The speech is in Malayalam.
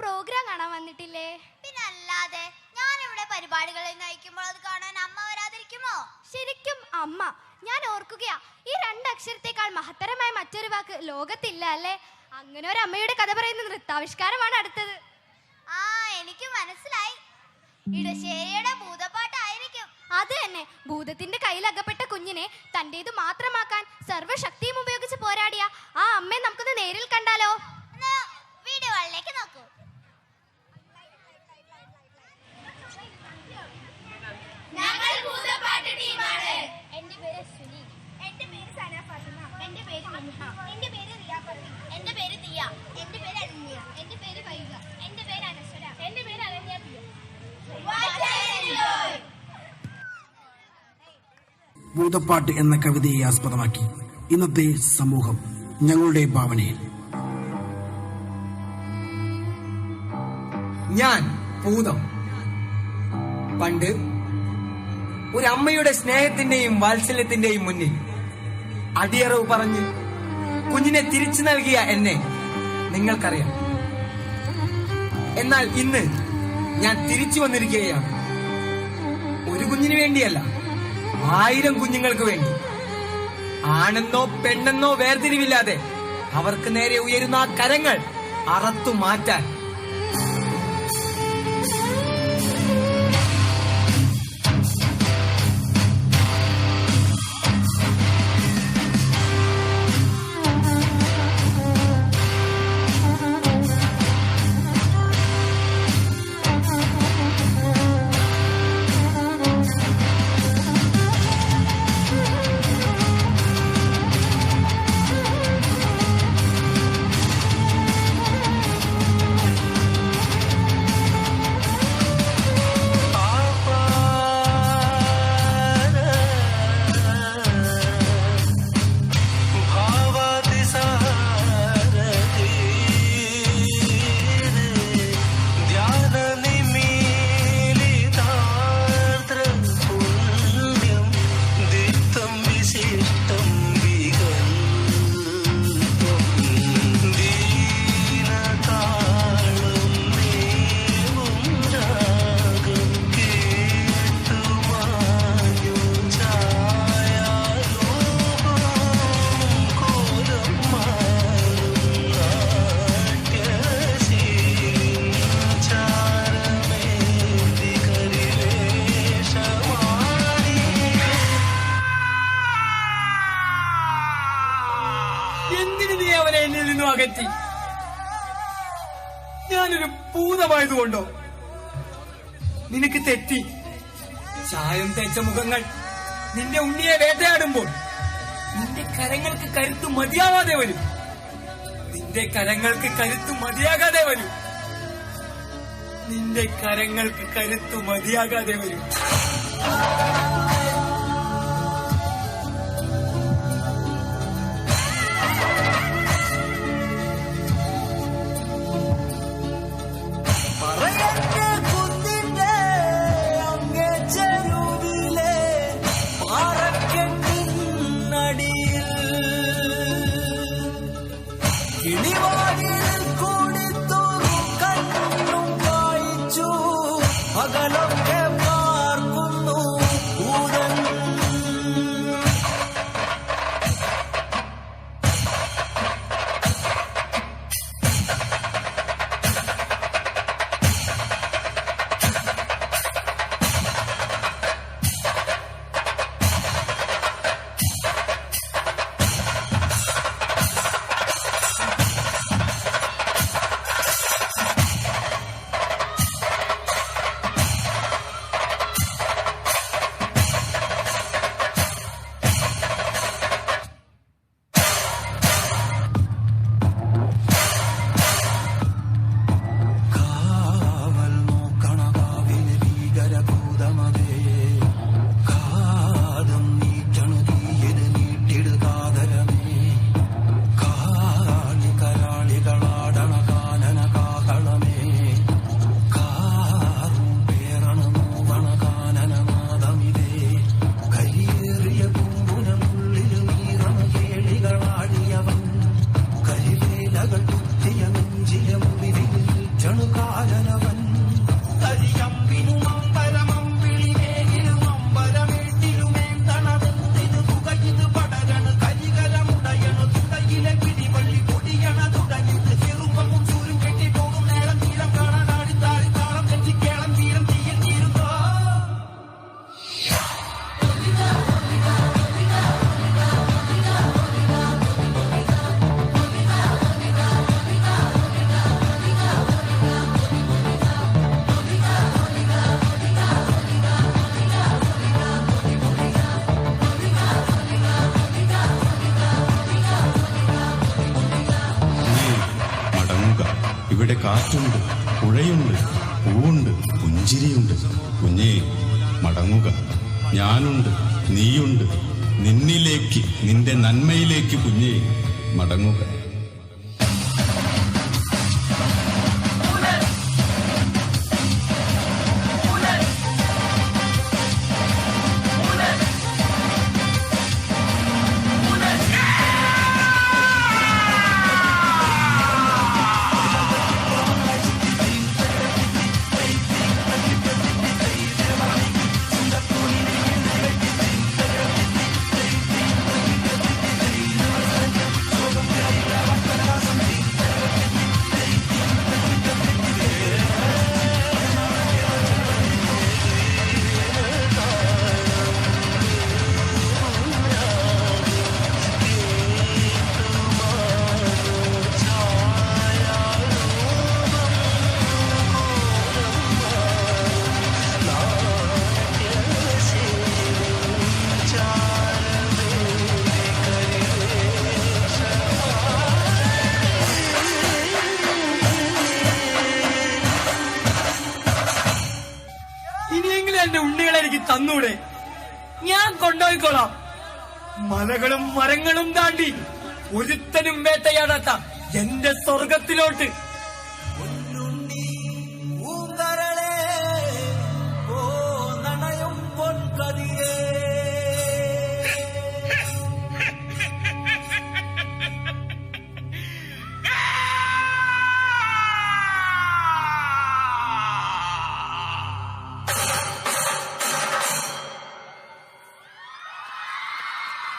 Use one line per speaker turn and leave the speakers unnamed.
പ്രോഗ്രാം കാണാൻ വന്നിട്ടില്ലേ?
പിന്നെ അല്ലാതെ ഞാൻ ഇവിടെ പരിപാടികളിൽ നയിക്കുമ്പോൾ അത് കാണാൻ അമ്മ വരാതിരിക്കുമോ?
ശരിക്കും അമ്മ. ഞാൻ ഓർക്കുകയാ ഈ രണ്ടക്ഷരത്തേക്കാൾ മഹത്തരമായ മറ്റൊരു വാക്ക് ലോകത്തില്ല അല്ലേ? അങ്ങനെ ഒരു അമ്മയുടെ കഥ പറയുന്ന നൃത്താവിഷ്കാരമാണ് അടുത്തത്.
ആ എനിക്ക് മനസ്സിലായി. ഇടശ്ശേരിയുടെ ഭൂതപ്പാട്ടായിരിക്കും.
അത് തന്നെ. ഭൂതത്തിന്റെ കയ്യിൽ അകപ്പെട്ട കുഞ്ഞിനെ തന്റേത് മാത്രമാക്കാൻ സർവശക്തിയും ഉപയോഗിച്ച് പോരാടിയ ആ അമ്മയെ നമുക്കൊന്ന് നേരിൽ കണ്ടാലോ?
ഭൂതപ്പാട്ട്
എന്ന കവിതയെ ആസ്പദമാക്കി. ഇന്നത്തെ സമൂഹം ഞങ്ങളുടെ ഭാവനയിൽ.
ഞാൻ ഭൂതം. പണ്ട് ഒരു അമ്മയുടെ സ്നേഹത്തിന്റെയും വാത്സല്യത്തിന്റെയും മുന്നിൽ അടിയറവ് പറഞ്ഞ് കുഞ്ഞിനെ തിരിച്ചു നൽകിയ എന്നെ നിങ്ങൾക്കറിയാം. എന്നാൽ ഇന്ന് ഞാൻ തിരിച്ചു വന്നിരിക്കുകയാണ്. ഒരു കുഞ്ഞിനു വേണ്ടിയല്ല. ആയിരം കുഞ്ഞുങ്ങൾക്ക് വേണ്ടി. ആണെന്നോ പെണ്ണെന്നോ വേർതിരിവില്ലാതെ അവർക്ക് നേരെ ഉയരുന്ന ആ കരങ്ങൾ അറത്തു മാറ്റാൻ അവനെ എന്നിൽ നിന്നും അകറ്റി. ഞാനൊരു ഭൂതമായതുകൊണ്ടോ? നിനക്ക് തെറ്റി. ചായം തേച്ച മുഖങ്ങൾ നിന്റെ ഉണ്ണിയെ വേട്ടയാടുമ്പോൾ നിന്റെ കരങ്ങൾക്ക് കരുത്ത് മതിയാവാതെ വരും. നിന്റെ കരങ്ങൾക്ക് കരുത്ത് മതിയാകാതെ വരും. നിന്റെ കരങ്ങൾക്ക് കരുത്ത് മതിയാകാതെ വരും. ഇവിടെ കാറ്റുണ്ട് പുഴയുണ്ട് പൂവുണ്ട് പുഞ്ചിരിയുണ്ട്. കുഞ്ഞേ മടങ്ങുക. ഞാനുണ്ട് നീയുണ്ട്. നിന്നിലേക്ക് നിന്റെ നന്മയിലേക്ക് കുഞ്ഞേ മടങ്ങുക.
തന്നൂടെ. ഞാൻ കൊണ്ടുപോയിക്കോളാം മലകളും മരങ്ങളും താണ്ടി ഒരുത്തനും വേട്ടയാടാത്ത എന്റെ സ്വർഗത്തിലോട്ട്